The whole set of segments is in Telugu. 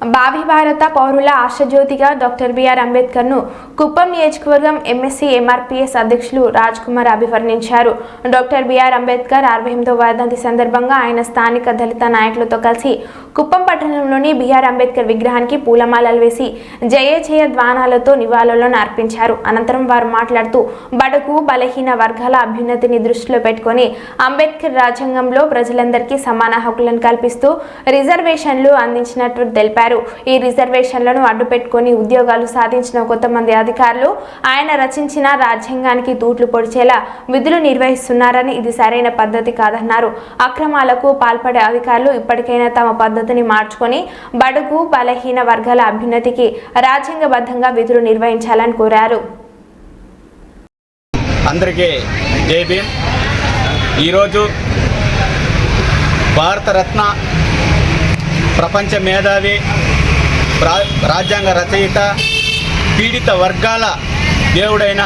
భావి భారత పౌరుల ఆశజ్యోతిగా డాక్టర్ బిఆర్ అంబేద్కర్ను కుప్పం నియోజకవర్గం ఎంఎస్సీ ఎంఆర్పీఎస్ అధ్యక్షులు రాజ్ కుమార్ అభివర్ణించారు. డాక్టర్ బిఆర్ అంబేద్కర్ అరవై ఎనిమిదో వర్ధంతి సందర్భంగా ఆయన స్థానిక దళిత నాయకులతో కలిసి కుప్పం పట్టణంలోని బిఆర్ అంబేద్కర్ విగ్రహానికి పూలమాలలు వేసి జయ జయ ద్వానాలతో నివాళులను అర్పించారు. అనంతరం వారు మాట్లాడుతూ బడుగు బలహీన వర్గాల అభ్యున్నతిని దృష్టిలో పెట్టుకొని అంబేద్కర్ రాజ్యాంగంలో ప్రజలందరికీ సమాన హక్కులను కల్పిస్తూ రిజర్వేషన్లు అందించినట్టు తెలిపారు. ఈ రిజర్వేషన్లను అడ్డుపెట్టుకుని ఉద్యోగాలు సాధించిన కొంతమంది అధికారులు ఆయన రచించిన రాజ్యాంగానికి తూట్లు పొడిచేలా విధులు నిర్వహిస్తున్నారని ఇది సరైన పద్ధతి కాదన్నారు. అక్రమాలకు పాల్పడే అధికారులు ఇప్పటికైనా తమ పద్ధతిని మార్చుకొని బడుగు బలహీన వర్గాల అభ్యున్నతికి రాజ్యాంగబద్ధంగా విధులు నిర్వహించాలని కోరారు. అందరికీ జై భీమ్. ఈరోజు భారతరత్న ప్రపంచ మేధావి రా- రాజ్యాంగ రచయిత పీడిత వర్గాల దేవుడైన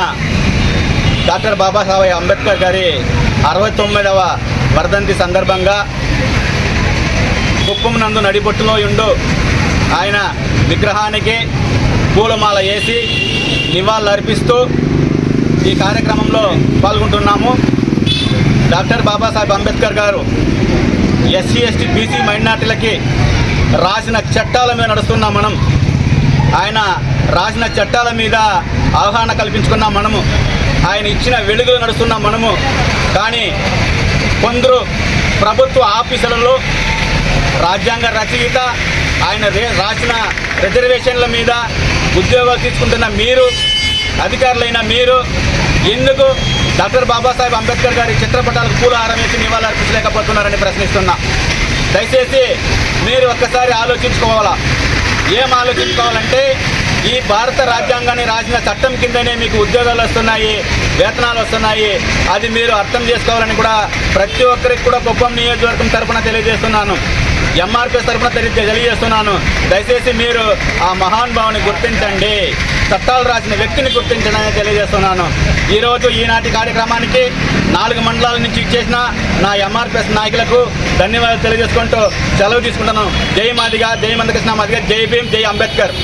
డాక్టర్ బాబాసాహెబ్ అంబేద్కర్ గారి అరవై తొమ్మిదవ వర్ధంతి సందర్భంగా కుప్పం నందు నడిబొట్టులో ఉండు. ఆయన విగ్రహానికి పూలమాల వేసి నివాళులర్పిస్తూ ఈ కార్యక్రమంలో పాల్గొంటున్నాము. డాక్టర్ బాబాసాహెబ్ అంబేద్కర్ గారు ఎస్సీ ఎస్టీ బీసీ మైనార్టీలకి రాసిన చట్టాల మీద నడుస్తున్నాం మనం. ఆయన రాసిన చట్టాల మీద అవగాహన కల్పించుకున్నాం మనము. ఆయన ఇచ్చిన వెలుగులు నడుస్తున్నాం మనము. కానీ కొందరు ప్రభుత్వ ఆఫీసులలో రాజ్యాంగ రచయిత ఆయన రాసిన రిజర్వేషన్ల మీద ఉద్యోగాలు తీసుకుంటున్న మీరు అధికారులైన మీరు ఎందుకు డాక్టర్ బాబాసాహెబ్ అంబేద్కర్ గారి చిత్రపటాలకు ఆరం వేసి నివాళులు అర్పించలేకపోతున్నారని ప్రశ్నిస్తున్నా. దయచేసి మీరు ఒక్కసారి ఆలోచించుకోవాలా? ఏం ఆలోచించుకోవాలంటే ఈ భారత రాజ్యాంగాన్ని రాసిన చట్టం కిందనే మీకు ఉద్యోగాలు వస్తున్నాయి వేతనాలు వస్తున్నాయి. అది మీరు అర్థం చేసుకోవాలని కూడా ప్రతి ఒక్కరికి కూడా కుప్పం నియోజకవర్గం తరఫున తెలియజేస్తున్నాను. ఎంఆర్పిఎస్ తరఫున తెలియజేస్తున్నాను. దయచేసి మీరు ఆ మహానుభావుని గుర్తించండి. చట్టాలు రాసిన వ్యక్తిని గుర్తించడానికి తెలియజేస్తున్నాను. ఈరోజు ఈనాటి కార్యక్రమానికి నాలుగు మండలాల నుంచి ఇచ్చేసిన నా ఎంఆర్పిఎస్ నాయకులకు ధన్యవాదాలు తెలియజేసుకుంటూ సెలవు తీసుకుంటున్నాను. జై మాదిగా జై మందకృష్ణ మాదిగా జై భీమ్ జై అంబేద్కర్.